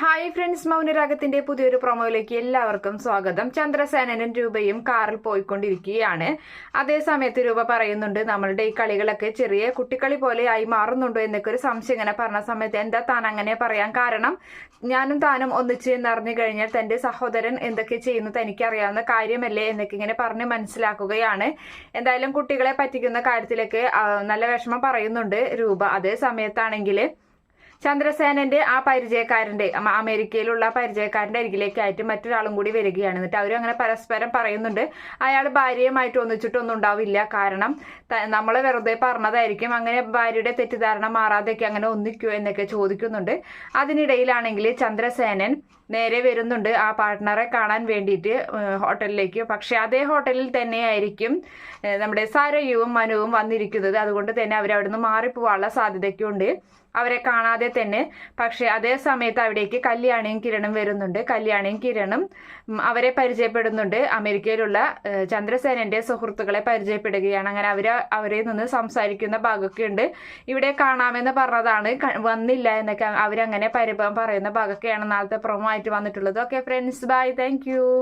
Hi friends മൗനരാഗത്തിന്റെ പുതിയൊരു പ്രൊമോയിലേക്ക് എല്ലാവർക്കും സ്വാഗതം. ചന്ദ്രസേനനും രൂപയും കാറിൽ പോയിക്കൊണ്ടിരിക്കുകയാണ്. അതേസമയത്ത് രൂപ പറയുന്നുണ്ട് നമ്മളുടെ ഈ കളികളൊക്കെ ചെറിയ കുട്ടിക്കളി പോലെ ആയി മാറുന്നുണ്ടോ എന്നൊക്കെ ഒരു സംശയം ഇങ്ങനെ പറഞ്ഞ സമയത്ത് എന്താ താൻ അങ്ങനെ പറയാൻ കാരണം? ഞാനും താനും ഒന്നിച്ച് എന്നറിഞ്ഞു കഴിഞ്ഞാൽ തന്റെ സഹോദരൻ എന്തൊക്കെ ചെയ്യുന്നു തനിക്ക് അറിയാവുന്ന കാര്യമല്ലേ? എന്നൊക്കെ ഇങ്ങനെ പറഞ്ഞ് മനസ്സിലാക്കുകയാണ്. എന്തായാലും കുട്ടികളെ പറ്റിക്കുന്ന കാര്യത്തിലൊക്കെ നല്ല വിഷമം പറയുന്നുണ്ട് രൂപ. അതേ സമയത്താണെങ്കിൽ ചന്ദ്രസേനന്റെ ആ പരിചയക്കാരന്റെ അമ- അമേരിക്കയിലുള്ള പരിചയക്കാരന്റെ അരികിലേക്കായിട്ട് മറ്റൊരാളും കൂടി വരികയാണ്. എന്നിട്ട് അവരും അങ്ങനെ പരസ്പരം പറയുന്നുണ്ട്. അയാൾ ഭാര്യയുമായിട്ട് ഒന്നിച്ചിട്ടൊന്നും ഉണ്ടാവില്ല. കാരണം നമ്മൾ വെറുതെ പറഞ്ഞതായിരിക്കും. അങ്ങനെ ഭാര്യയുടെ തെറ്റിദ്ധാരണ മാറാതെയൊക്കെ അങ്ങനെ ഒന്നിക്കോ എന്നൊക്കെ ചോദിക്കുന്നുണ്ട്. അതിനിടയിലാണെങ്കിൽ ചന്ദ്രസേനൻ നേരെ വരുന്നുണ്ട് ആ പാർട്ട്ണറെ കാണാൻ വേണ്ടിയിട്ട് ഹോട്ടലിലേക്ക്. പക്ഷെ അതേ ഹോട്ടലിൽ തന്നെയായിരിക്കും നമ്മുടെ സാരയുവും മനുവും വന്നിരിക്കുന്നത്. അതുകൊണ്ട് തന്നെ അവർ അവിടുന്ന് മാറിപ്പോവാനുള്ള സാധ്യതയ്ക്കുണ്ട്. അവരെ കാണാതെ തന്നെ. പക്ഷെ അതേ സമയത്ത് അവിടേക്ക് കല്യാണിയും കിരണും വരുന്നുണ്ട്. കല്യാണിയും കിരണും അവരെ പരിചയപ്പെടുന്നുണ്ട്. അമേരിക്കയിലുള്ള ചന്ദ്രസേനന്റെ സുഹൃത്തുക്കളെ പരിചയപ്പെടുകയാണ്. അങ്ങനെ അവർ അവരെ നിന്ന് സംസാരിക്കുന്ന ഭാഗമൊക്കെ ഉണ്ട്. ഇവിടെ കാണാമെന്ന് പറഞ്ഞതാണ്. വന്നില്ല എന്നൊക്കെ അവരങ്ങനെ പരിഭവം പറയുന്ന ഭാഗമൊക്കെയാണ് നാളത്തെ പ്രൊമോ ആയിട്ട് വന്നിട്ടുള്ളത്. Okay friends bye thank